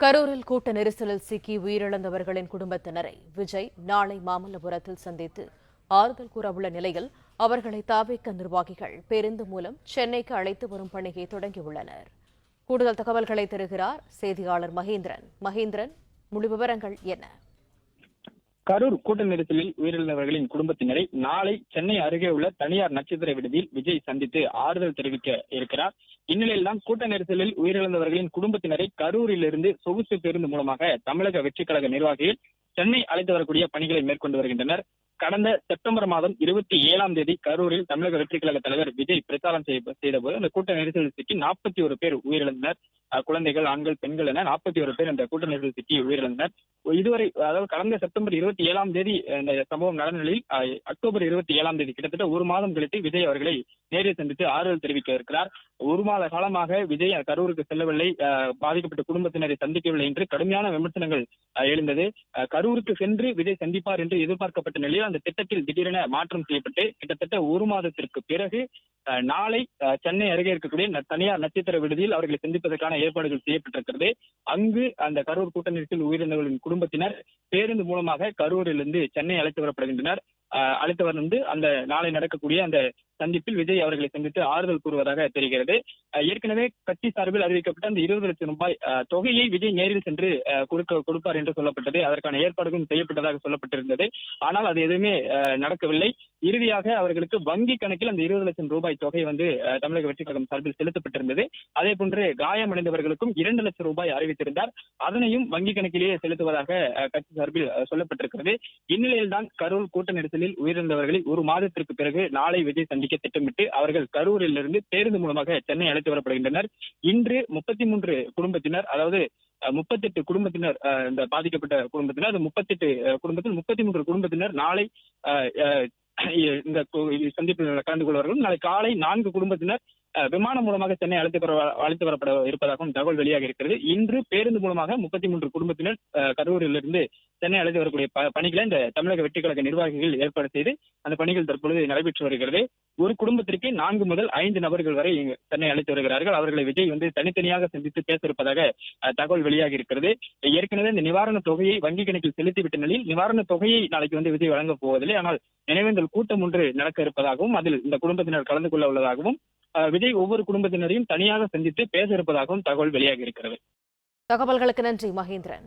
கரூரில் கூட்ட நெரிசலில் சிக்கி உயிரிழந்தவர்களின் குடும்பத்தினரை விஜய் நாளை மாமல்லபுரத்தில் சந்தித்து ஆறுதல் கூறவுள்ள நிலையில் அவர்களை தாவேக்க நிர்வாகிகள் பேருந்து மூலம் சென்னைக்கு அழைத்து வரும் பணியை தொடங்கியுள்ளனர். கூடுதல் தகவல்களை தருகிறார் செய்தியாளர் மகேந்திரன். மகேந்திரன் முழு விவரங்கள் என்ன? கரூர் கூட்ட நெரிசலில் உயிரிழந்தவர்களின் குடும்பத்தினரை நாளை சென்னை அருகே உள்ள தனியார் நட்சத்திர விடுதியில் விஜய் சந்தித்து ஆறுதல் தெரிவிக்க இருக்கிறார். இந்நிலையில்தான் கூட்ட நெரிசலில் உயிரிழந்தவர்களின் குடும்பத்தினரை கரூரிலிருந்து சொகுசு பேருந்து மூலமாக தமிழக வெற்றிக் கழக நிர்வாகிகள் சென்னை அழைத்து வரக்கூடிய பணிகளை மேற்கொண்டு வருகின்றனர். கடந்த செப்டம்பர் மாதம் இருபத்தி ஏழாம் தேதி கரூரில் தமிழக வெற்றிக் கழக தலைவர் விஜய் பிரச்சாரம் செய்ய- போது அந்த கூட்ட நெரிசலில் சிக்கி நாற்பத்தி ஒரு பேர் உயிரிழந்தனர். குழந்தைகள் ஆண்கள் பெண்கள் என நாற்பத்தி ஒரு பேர் அந்த கூட்ட நெரிசலில் சிக்கி உயிரிழந்தனர். இதுவரை அதாவது கடந்த செப்டம்பர் இருபத்தி ஏழாம் தேதி இந்த சம்பவம் நடந்த நிலையில் அக்டோபர் இருபத்தி ஏழாம் தேதி கிட்டத்தட்ட ஒரு மாதம் கழித்து விஜய் அவர்களை நேரில் சந்தித்து ஆறுதல் தெரிவிக்க இருக்கிறார் ஒரு மாத காலமாக விஜய் கரூருக்கு செல்லவில்லை. பாதிக்கப்பட்ட குடும்பத்தினரை சந்திக்கவில்லை என்று கடுமையான விமர்சனங்கள் எழுந்தது. கரூருக்கு சென்று விஜய் சந்திப்பார் என்று எதிர்பார்க்கப்பட்ட நிலையில் அந்த திட்டத்தில் திடீரென மாற்றம் செய்யப்பட்டு கிட்டத்தட்ட ஒரு மாதத்திற்கு பிறகு நாளை அஹ், சென்னை அருகே இருக்கக்கூடிய தனியார் நட்சத்திர விடுதியில் அவர்களை சந்திப்பதற்கான ஏற்பாடுகள் செய்யப்பட்டிருக்கிறது. அங்கு அந்த கரூர் கூட்ட நெரிசல் உயிரிழந்தவர்களின் குடும்பத்தினர் பேருந்து மூலமாக கரூரிலிருந்து சென்னை அழைத்து வரப்படுகின்றனர். அஹ், அழைத்து வந்து அந்த நாளை நடக்கக்கூடிய அந்த சந்திப்பில் விஜய் அவர்களை சந்தித்து ஆறுதல் கூறுவதாக தெரிகிறது. ஏற்கனவே கட்சி சார்பில் அறிவிக்கப்பட்ட அந்த இருபது லட்சம் ரூபாய் தொகையை விஜய் நேரில் சென்று கொடுக்க கொடுப்பார் என்று சொல்லப்பட்டது. அதற்கான ஏற்பாடுகளும் செய்யப்பட்டதாக சொல்லப்பட்டிருந்தது. ஆனால் அது எதுவுமே நடக்கவில்லை. இறுதியாக அவர்களுக்கு வங்கி கணக்கில் அந்த இருபது லட்சம் ரூபாய் தொகை வந்து தமிழக வெற்றி கழகம் சார்பில் செலுத்தப்பட்டிருந்தது. அதே போன்று காயமடைந்தவர்களுக்கும் இரண்டு லட்சம் ரூபாய் அறிவித்திருந்தார். அதனையும் வங்கி கணக்கிலேயே செலுத்துவதாக கட்சி சார்பில் சொல்லப்பட்டிருக்கிறது. இந்நிலையில்தான் கரூர் கூட்ட நெரிசலில் உயிரிழந்தவர்களை ஒரு மாதத்திற்கு பிறகு நாளை விஜய் சந்தி சந்திக்க திட்டமிட்டு அவர்கள் கரூரிலிருந்து பேருந்து மூலமாக சென்னை அழைத்து வரப்படுகின்றனர். இன்று முப்பத்தி மூன்று குடும்பத்தினர் அதாவது முப்பத்தெட்டு குடும்பத்தினர் இந்த பாதிக்கப்பட்ட குடும்பத்தினர் முப்பத்தெட்டு குடும்பத்தில் முப்பத்தி மூன்று குடும்பத்தினர் நாளை அஹ், இந்த கு- சந்திப்பில் கலந்து கொள்வார்கள். நாளை காலை நான்கு குடும்பத்தினர் விமானம் மூலமாக சென்னை அழைத்து வர அழைத்து வரப்பட இருப்பதாகவும் தகவல் வெளியாக இருக்கிறது. இன்று பேருந்து மூலமாக முப்பத்தி மூன்று குடும்பத்தினர் கரூரிலிருந்து சென்னை அழைத்து வரக்கூடிய ப- பணிகளை இந்த தமிழக வெற்றிக் கழக நிர்வாகிகள் ஏற்பாடு செய்து அந்த பணிகள் தற்பொழுது நடைபெற்று வருகிறது. ஒரு குடும்பத்திற்கு நான்கு முதல் ஐந்து நபர்கள் வரை சென்னை அழைத்து வருகிறார்கள். அவர்களை விஜய் வந்து தனித்தனியாக சந்தித்து பேச இருப்பதாக தகவல் வெளியாகி இருக்கிறது. ஏற்கனவே இந்த நிவாரண தொகையை வங்கி கணக்கில் செலுத்திவிட்ட நிலையில் நிவாரண தொகையை நாளைக்கு வந்து விஜய் வழங்கப் போவதில்லை. ஆனால் நினைவேந்தல் கூட்டம் ஒன்று நடக்க இருப்பதாகவும் அதில் இந்த குடும்பத்தினர் கலந்து கொள்ள உள்ளதாகவும் விஜய் ஒவ்வொரு குடும்பத்தினரையும் தனியாக சந்தித்து பேச இருப்பதாகவும் தகவல் வெளியாகி இருக்கிறது. தகவல்களுக்கு நன்றி மகேந்திரன்.